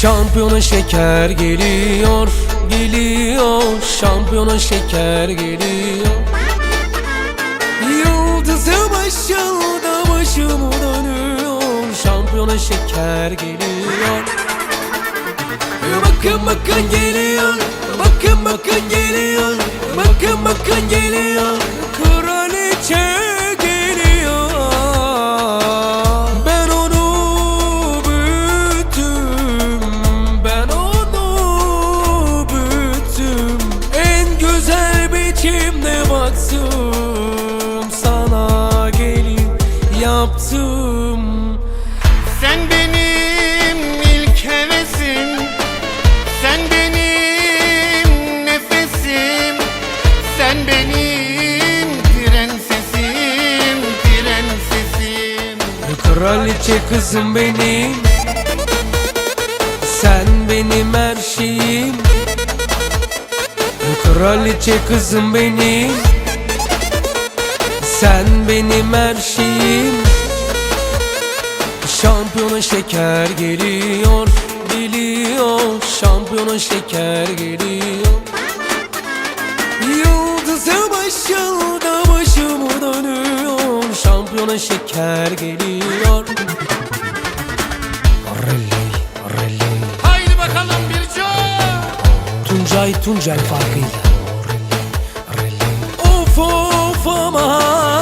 Şampiyona şeker geliyor Geliyor. Şampiyona şeker geliyor. Yıldızım aşağıda başımı dönüyor. Şampiyona şeker geliyor. Bakın bakın geliyor. Bakın bakın geliyor. Bakın bakın geliyor. Kraliçe yaptım? Sen benim ilk hevesim. Sen benim nefesim. Sen benim prensesim Prensesim. Kraliçe kızım benim. Sen benim her şeyim. Kraliçe kızım benim. Sen benim her şeyim Şampiyona şeker geliyor Geliyor Şampiyona şeker geliyor. Yıldızım aşağıda başımı dönüyor. Şampiyona şeker geliyor. Reley, reley Haydi bakalım bir Tuncay Tuncel farkıyla. Of of aman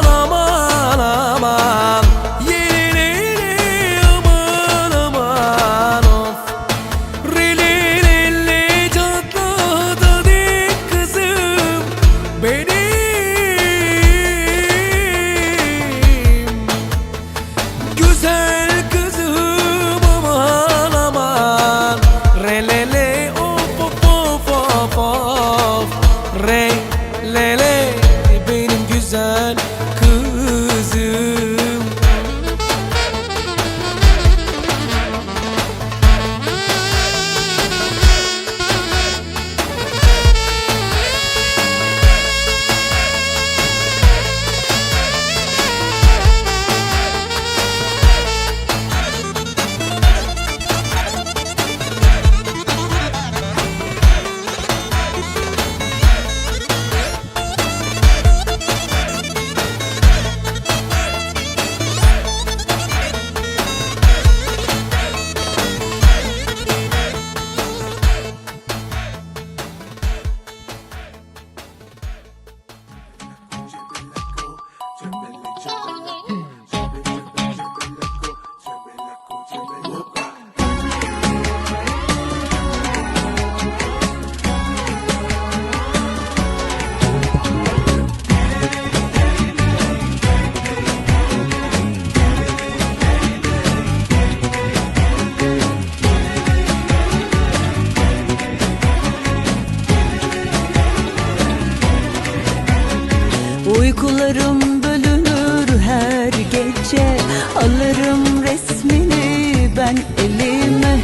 Alırım resmini ben elime.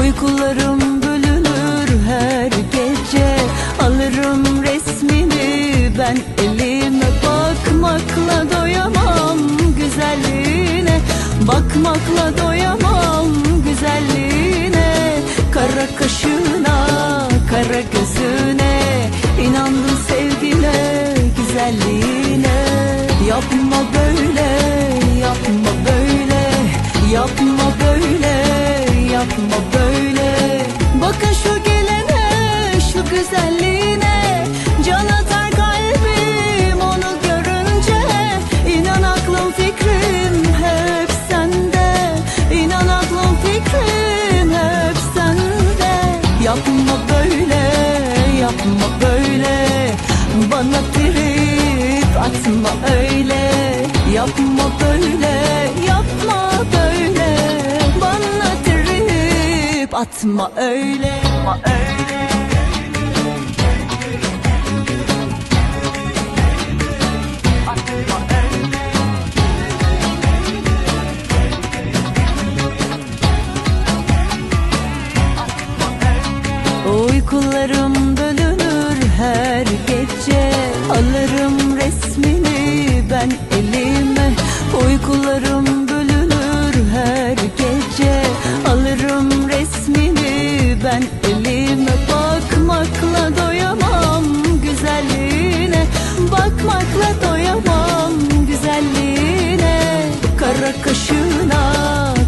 Uykularım bölünür her gece. Alırım resmini ben elime. Bakmakla doyamam güzelliğine. Bakmakla doyamam güzelliğine. Kara kaşına, kara gözüne. İnandım sevgine, güzelliğine güzelliğine. Can atar kalbim onu görünce. İnan aklım fikrim hep sende. Aklım fikrim hep Yapma böyle, yapma böyle. Bana trip atma öyle. Yapma böyle, yapma böyle. Bana trip atma öyle, atma öyle. Uykularım bölünür her gece. Alırım resmini ben elime. Uykularım bölünür her gece. Alırım resmini ben elime. Bakmakla doyamam güzelliğine. Bakmakla doyamam güzelliğine. Kara kaşına,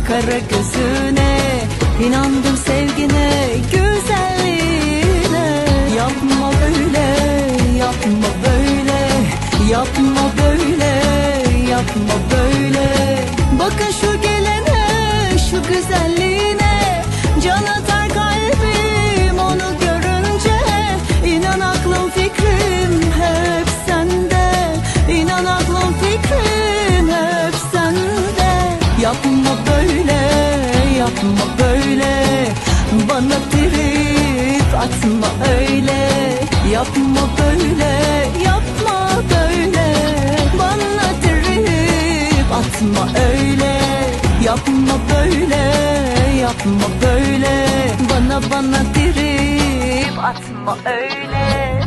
kara gözüne. İnandım sevgine, gül Yapma böyle, yapma böyle Bakın şu gelene, şu güzelliğine. Can atar kalbim onu görünce. İnan aklım fikrim hep sende. İnan aklım fikrim hep sende. Yapma böyle, yapma böyle. Bana trip atma öyle Yapma böyle, yapma böyle. Bana trip atma öyle. Yapma böyle, yapma böyle. Bana bana trip atma öyle